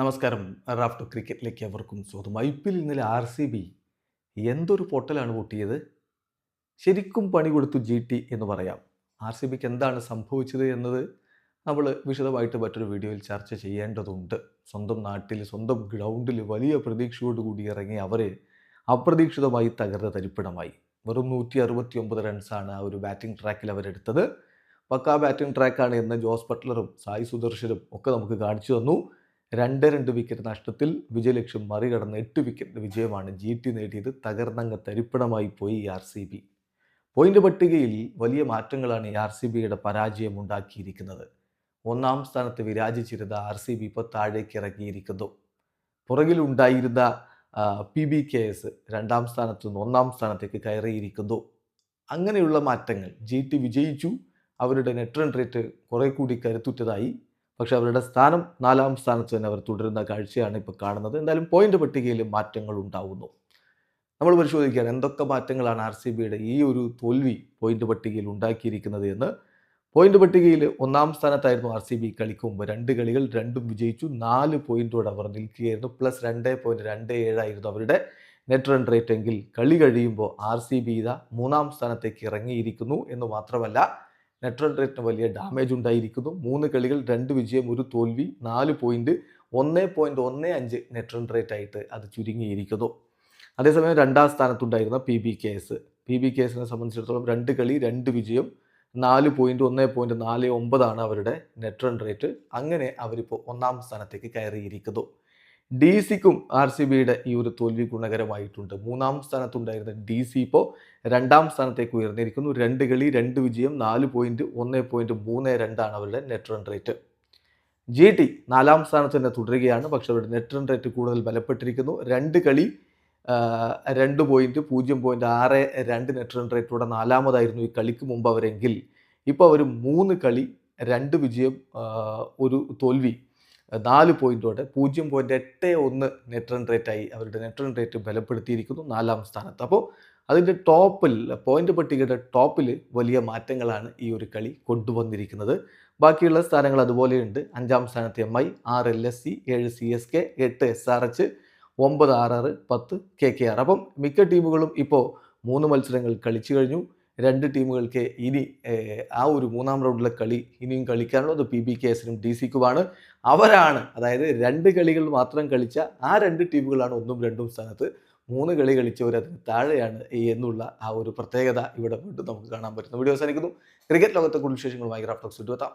നമസ്കാരം. റാഫ്റ്റോ ക്രിക്കറ്റിലേക്ക് അവർക്കും സ്വാഗതം. ഐ പി എൽ ഇന്നലെ ആർ സി ബി എന്തൊരു പൊട്ടലാണ് പൊട്ടിയത്? ശരിക്കും പണി കൊടുത്തു ജി ടി എന്ന് പറയാം. ആർ സി ബിക്ക് എന്താണ് സംഭവിച്ചത് എന്നത് നമ്മൾ വിശദമായിട്ട് മറ്റൊരു വീഡിയോയിൽ ചർച്ച ചെയ്യേണ്ടതുണ്ട്. സ്വന്തം നാട്ടിൽ സ്വന്തം ഗ്രൗണ്ടിൽ വലിയ പ്രതീക്ഷയോടുകൂടി ഇറങ്ങി അവർ അപ്രതീക്ഷിതമായി തകർന്ന തരിപ്പിടമായി വെറും നൂറ്റി അറുപത്തി ഒമ്പത് റൺസാണ് ആ ഒരു ബാറ്റിംഗ് ട്രാക്കിൽ അവരെടുത്തത്. പക്കാ ബാറ്റിംഗ് ട്രാക്കാണ് എന്ന് ജോസ് ബട്ട്ലറും സായി സുദർശനും ഒക്കെ നമുക്ക് കാണിച്ചു തന്നു. രണ്ട് രണ്ട് വിക്കറ്റ് നഷ്ടത്തിൽ വിജയലക്ഷ്യം മറികടന്ന് എട്ട് വിക്കറ്റ് വിജയമാണ് ജി ടി നേടിയത്. തകർന്നങ്ങ് തരിപ്പണമായി പോയി ആർ സി ബി. പോയിന്റ് പട്ടികയിൽ വലിയ മാറ്റങ്ങളാണ് ആർ സി ബിയുടെ പരാജയം ഉണ്ടാക്കിയിരിക്കുന്നത്. ഒന്നാം സ്ഥാനത്ത് വിരാജിച്ചിരുന്ന ആർ സി ബി ഇപ്പോൾ താഴേക്ക് ഇറങ്ങിയിരിക്കുന്നു. പുറകിലുണ്ടായിരുന്ന പി ബി കെ എസ് രണ്ടാം സ്ഥാനത്തു നിന്ന് ഒന്നാം സ്ഥാനത്തേക്ക് കയറിയിരിക്കുന്നു. അങ്ങനെയുള്ള മാറ്റങ്ങൾ ജി ടി വിജയിച്ചു. അവരുടെ നെറ്റ് റൺ റേറ്റ് കുറേ കൂടി കരുത്തുറ്റതായി പക്ഷെ അവരുടെ സ്ഥാനം നാലാം സ്ഥാനത്ത് തന്നെ അവർ തുടരുന്ന കാഴ്ചയാണ് ഇപ്പോൾ കാണുന്നത്. എന്തായാലും പോയിന്റ് പട്ടികയിൽ മാറ്റങ്ങൾ ഉണ്ടാവുന്നു. നമ്മൾ പരിശോധിക്കുകയാണ് എന്തൊക്കെ മാറ്റങ്ങളാണ് ആർ സി ബിയുടെ ഈ ഒരു തോൽവി പോയിന്റ് പട്ടികയിൽ ഉണ്ടാക്കിയിരിക്കുന്നത് എന്ന്. പോയിന്റ് പട്ടികയിൽ ഒന്നാം സ്ഥാനത്തായിരുന്നു ആർ സി ബി കളിക്ക് മുമ്പ്. രണ്ട് കളികൾ രണ്ടും വിജയിച്ചു. നാല് പോയിന്റോടെ അവർ നിൽക്കുകയായിരുന്നു. പ്ലസ് രണ്ട് പോയിന്റ് രണ്ട് ഏഴായിരുന്നു അവരുടെ നെറ്റ് റൺ റേറ്റ് എങ്കിൽ കളി കഴിയുമ്പോൾ ആർ സി ബി ഇതാ മൂന്നാം സ്ഥാനത്തേക്ക് ഇറങ്ങിയിരിക്കുന്നു എന്ന് മാത്രമല്ല റൺ റേറ്റിന് വലിയ ഡാമേജ് ഉണ്ടായിരിക്കുന്നു. മൂന്ന് കളികൾ രണ്ട് വിജയം ഒരു തോൽവി നാല് പോയിന്റ് ഒന്ന് പോയിന്റ് ഒന്ന് അഞ്ച് നെറ്റ് റേറ്റ് ആയിട്ട് അത് ചുരുങ്ങിയിരിക്കുന്നു. അതേസമയം രണ്ടാം സ്ഥാനത്തുണ്ടായിരുന്ന P B K S P B K എസിനെ സംബന്ധിച്ചിടത്തോളം രണ്ട് കളി രണ്ട് വിജയം നാല് പോയിന്റ് ഒന്ന് പോയിന്റ് നാല് ഒമ്പതാണ് അവരുടെ നെറ്റ് റൺ റേറ്റ് അങ്ങനെ അവരിപ്പോൾ ഒന്നാം സ്ഥാനത്തേക്ക് കയറിയിരിക്കുന്നു. ഡി സിക്കും ആർ സി ബിയുടെ ഈ ഒരു തോൽവി ഗുണകരമായിട്ടുണ്ട്. മൂന്നാം സ്ഥാനത്തുണ്ടായിരുന്ന ഡി സി ഇപ്പോൾ രണ്ടാം സ്ഥാനത്തേക്ക് ഉയർന്നിരിക്കുന്നു. രണ്ട് കളി രണ്ട് വിജയം നാല് പോയിന്റ് ഒന്ന് പോയിന്റ് മൂന്ന് രണ്ടാണ് അവരുടെ net run rate G T നാലാം സ്ഥാനത്ത് തന്നെ തുടരുകയാണ്. പക്ഷേ അവരുടെ നെറ്റ് റൺ റേറ്റ് കൂടുതൽ ബലപ്പെട്ടിരിക്കുന്നു. രണ്ട് കളി രണ്ട് പോയിന്റ് പൂജ്യം പോയിന്റ് ആറ് രണ്ട് നെറ്റ് റൺ റേറ്റോടെ നാലാമതായിരുന്നു ഈ കളിക്ക് മുമ്പ് അവരെങ്കിൽ ഇപ്പോൾ അവർ മൂന്ന് കളി രണ്ട് വിജയം ഒരു തോൽവി നാല് പോയിന്റോടെ പൂജ്യം പോയിന്റ് എട്ട് ഒന്ന് നെറ്റ് റൺ റേറ്റായി അവരുടെ നെറ്റ് റൺ റേറ്റ് ബലപ്പെടുത്തിയിരിക്കുന്നു നാലാം സ്ഥാനത്ത്. അപ്പോൾ അതിന്റെ ടോപ്പിൽ പോയിന്റ് പട്ടികയുടെ ടോപ്പിൽ വലിയ മാറ്റങ്ങളാണ് ഈ ഒരു കളി കൊണ്ടുവന്നിരിക്കുന്നത്. ബാക്കിയുള്ള സ്ഥാനങ്ങൾ അതുപോലെയുണ്ട്. അഞ്ചാം സ്ഥാനത്ത് എം ഐ ആറ് എൽ എസ് സി ഏഴ് സി എസ് കെ എട്ട് എസ് ആർ എച്ച് ഒമ്പത് ആർ ആറ് പത്ത് കെ കെ ആർ അപ്പം മിക്ക ടീമുകളും ഇപ്പോൾ മൂന്ന് മത്സരങ്ങൾ കളിച്ചു കഴിഞ്ഞു. രണ്ട് ടീമുകൾക്ക് ഇനി ആ ഒരു മൂന്നാം റൗണ്ടിലെ കളി ഇനിയും കളിക്കാനുള്ളത് പി ബി കെ എസിനും ഡി സിക്കുമാണ്. അവരാണ് അതായത് രണ്ട് കളികൾ മാത്രം കളിച്ച ആ രണ്ട് ടീമുകളാണ് ഒന്നും രണ്ടും സ്ഥാനത്ത്. മൂന്ന് കളി കളിച്ചവർ അതിന് താഴെയാണ് എന്നുള്ള ആ ഒരു പ്രത്യേകത ഇവിടെ വീണ്ടും നമുക്ക് കാണാൻ പറ്റുന്നു. വീഡിയോ അവസാനിക്കുന്നു. ക്രിക്കറ്റ് ലോകത്തെ കൂടുതൽ വിശേഷങ്ങളുമായി ഗ്രാഫ്റ്റോക്സ് എത്താം